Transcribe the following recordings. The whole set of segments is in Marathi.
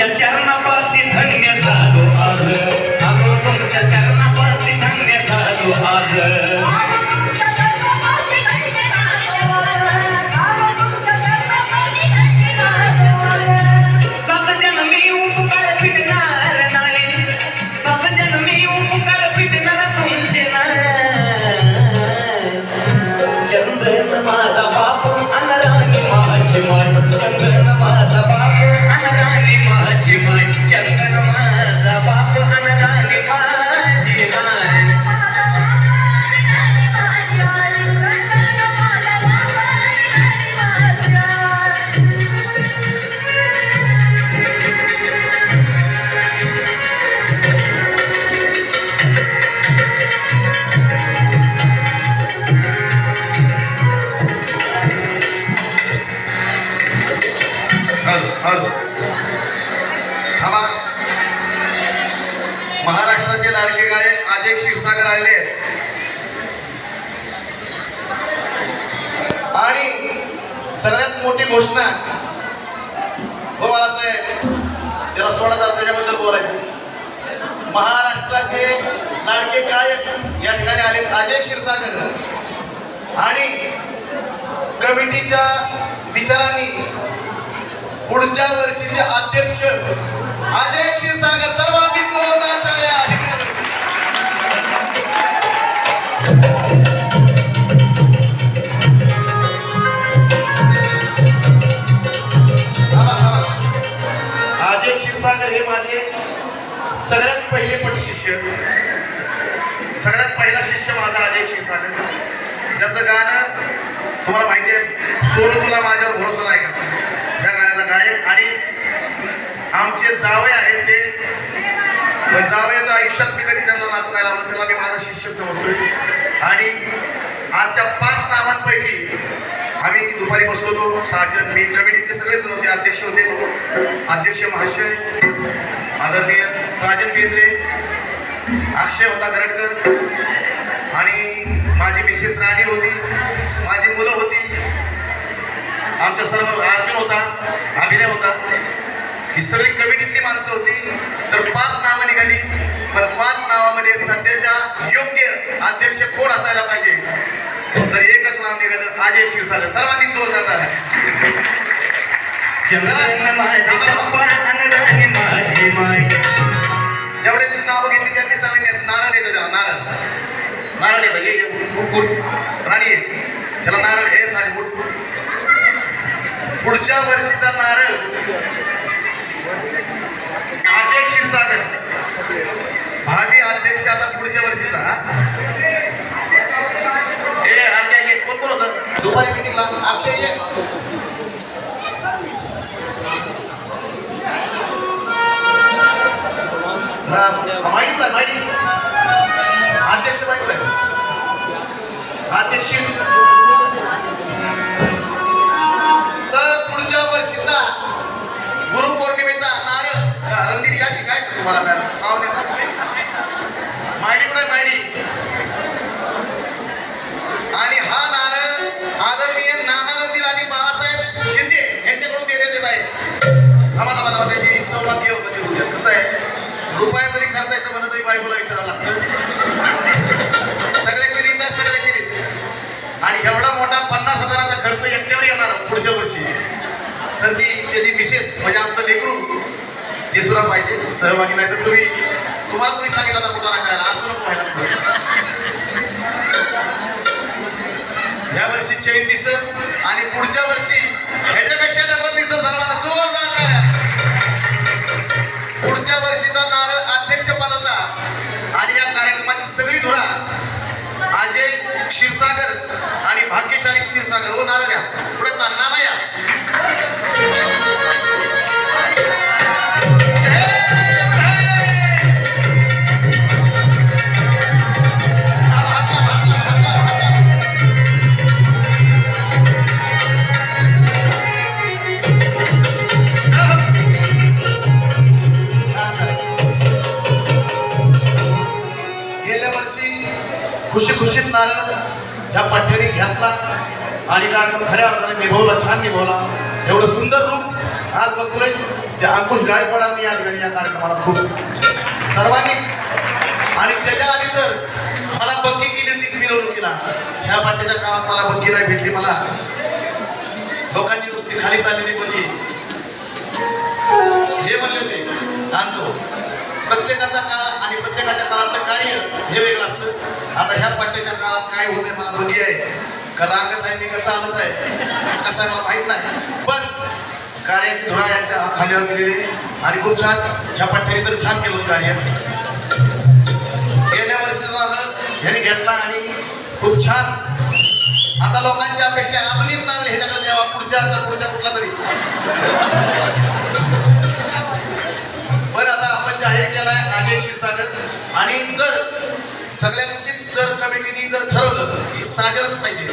चर्चा महाराष्ट्राचे लाडके गायक आज एक क्षीरसागर आले आणि सगळ्यात मोठी घोषणा हो बाळासाहेब त्याला सोडा हजार त्याच्याबद्दल बोलायचं. महाराष्ट्राचे लाडके गायक या ठिकाणी आले अजय क्षीरसागर. आणि कमिटीच्या विचारांनी पुढच्या वर्षीचे अध्यक्ष अजय क्षीरसागर सर्वांनी जोरदार क्षीरसागर हे माझे सगळ्यात पहिले पटशिष्य सगळ्यात पहिला शिष्य माझा अजय क्षीरसागर ज्याचं गाणं तुम्हाला माहिती आहे सोनू तुला माझ्यावर भरोसा नाही का? या गाण्याचा गायक आणि आमचे जावय आहेत ते. पण जावयाच्या आयुष्यात मी कधी त्यांना नातं नाही लावलं त्याला मी माझा शिष्य समजतोय. आणि आजच्या पाच नावांपैकी आम्ही दुपारी बसलो होतो सहाजन मी कमिटीतले सगळेच होते अध्यक्ष होते. अध्यक्ष महाशय आदरणीय साजन बेंद्रे अक्षय होता गरडकर आणि माझी मिसेस राणी होती माझी मुलं होती. आमच्या सर्व अर्जुन होता अभिनय होता. ही सगळी कमिटीतली माणसं होती. तर पाच नावं निघाली पण पाच नावामध्ये सध्याच्या योग्य अध्यक्ष कोण असायला पाहिजे? तर एकच नाव निघालं अजय क्षीरसागर सर्वांनी जोर झाला जेवढ्यांची नावं घेतली त्यांनी सांगितले नारळ देतो त्याला नारळ. नारळ देतो ये उठ. राणी. त्याला नारळ हे उठ. पुढच्या वर्षीचा नारळ. राम माहिती तुला माहिती. अध्यक्ष बाई अध्यक्ष. तर पुढच्या वर्षीचा गुरु पौर्णिमेचा नारळ रणधीर या ठिकाणी तुम्हाला मॅडम? नाव नाही माहिती कुठे माहिती? तरी बायकोला विचारावं लागतं. सगळ्याची रीत आहे सगळ्याची रीत आणि एवढा मोठा पन्नास हजाराचा खर्च एकट्यावर येणार पुढच्या वर्षी. तर ती त्याची विशेष म्हणजे आमचं लेकरू ते सुद्धा पाहिजे सहभागी. नाही तर तुम्ही तुम्हाला कोणी सांगितलं तर कुठला करायला क्षीरसागर आणि भाग्यशाली क्षीरसागर. हो नारळ द्या पुढे ताण या पठ्याने घातला. आणि कार्यक्रम खऱ्या अर्थाने निभवला छान निभवला. एवढं सुंदर रूप आज बघतोय ते अंकुश गायकवाडांनी या ठिकाणी या कार्यक्रमाला खूप सर्वांनीच. आणि त्याच्या आधी तर मला बक्की केली होती मिरवणुकीला ह्या पाट्याच्या काळात मला बक्की नाही भेटली मला लोकांची नुसती खाली चाललेली बघी हे म्हणले होते आणतो. प्रत्येकाचा काळ आणि प्रत्येकाच्या काळातलं कार्य हे वेगळं असतं. आता ह्या पट्ट्याच्या काळात काय होतंय मला बघी आहे. का रागत आहे मी का चालत आहे? कसं आहे मला माहीत नाही. पण कार्याची धुरा यांच्या खांद्यावर गेलेली आणि खूप छान ह्या पट्ट्याने तर छान केलं कार्य. गेल्या वर्षीचा ह्याने घेतला आणि खूप छान. आता लोकांची अपेक्षा अजूनही चांगली ह्याच्याकडे द्यावा पुढच्या पुढच्या कुठला तरी. पण आता आपण जाहीर केलाय अजय क्षीरसागर. आणि जर सगळ्यांचीच जर कमिटीने जर ठरवलं की सागरच पाहिजे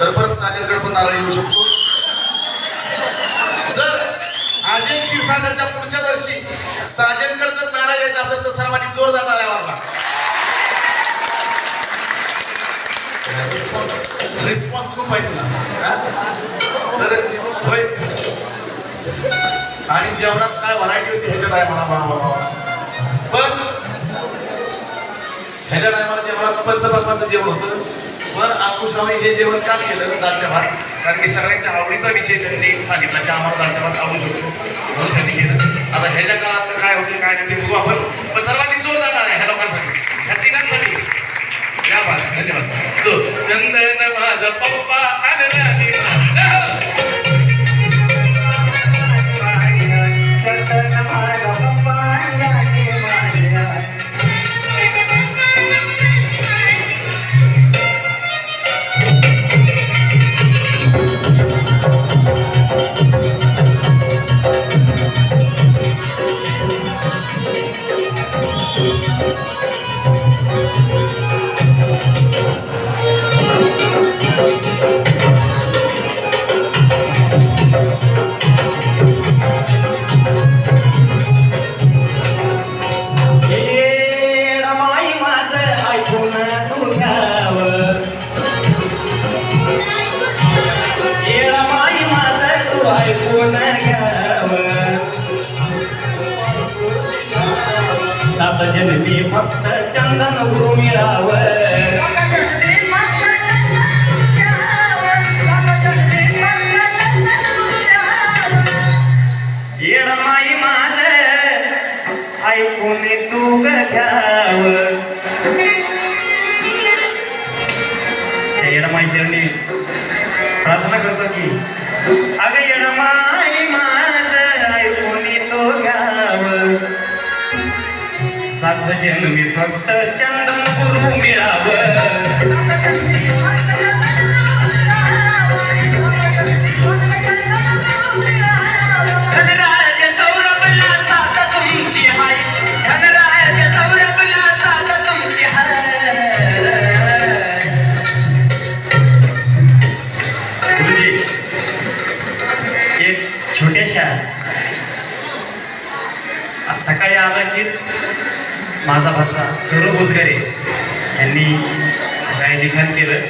तर परत सागरकडे पण नारळ येऊ शकतो. जर अजय क्षीरसागरच्या पुढच्या वर्षी साजनकड जर नारळ यायचा असेल तर सर्वांनी जोरदार टाळ्या वाजवा रिस्पॉन्स खूप आहे तुला. तर होय. आणि जेवणात काय व्हरायटी होती ह्याच्यात आहे पण ह्याच्या टायमाला जेवणात पंचपात्माचं जेवण होतं. पण अंकुशरावने हे जेवण का केलं? दालच्या भात. कारण की सगळ्यांच्या आवडीचा विषय त्यांनी सांगितला की आम्हाला दालच्या भात आवडू शकतो. म्हणून त्यांनी केलं. आता ह्याच्या काळात काय होते काय नाही ते बघू आपण. पण सर्वांनी जोरदार आहे ह्या लोकांसाठी. ह्या तिघांसाठी. या बात धन्यवाद. चंदन माझा पप्पा. जन्मी भक्त चंदन गुरु मिळावं सात जन्मी फक्त चंदन गुरु मिळावं माझा भाचा सौरभ उजगरे यांनी सकाळी लिखाण केलं.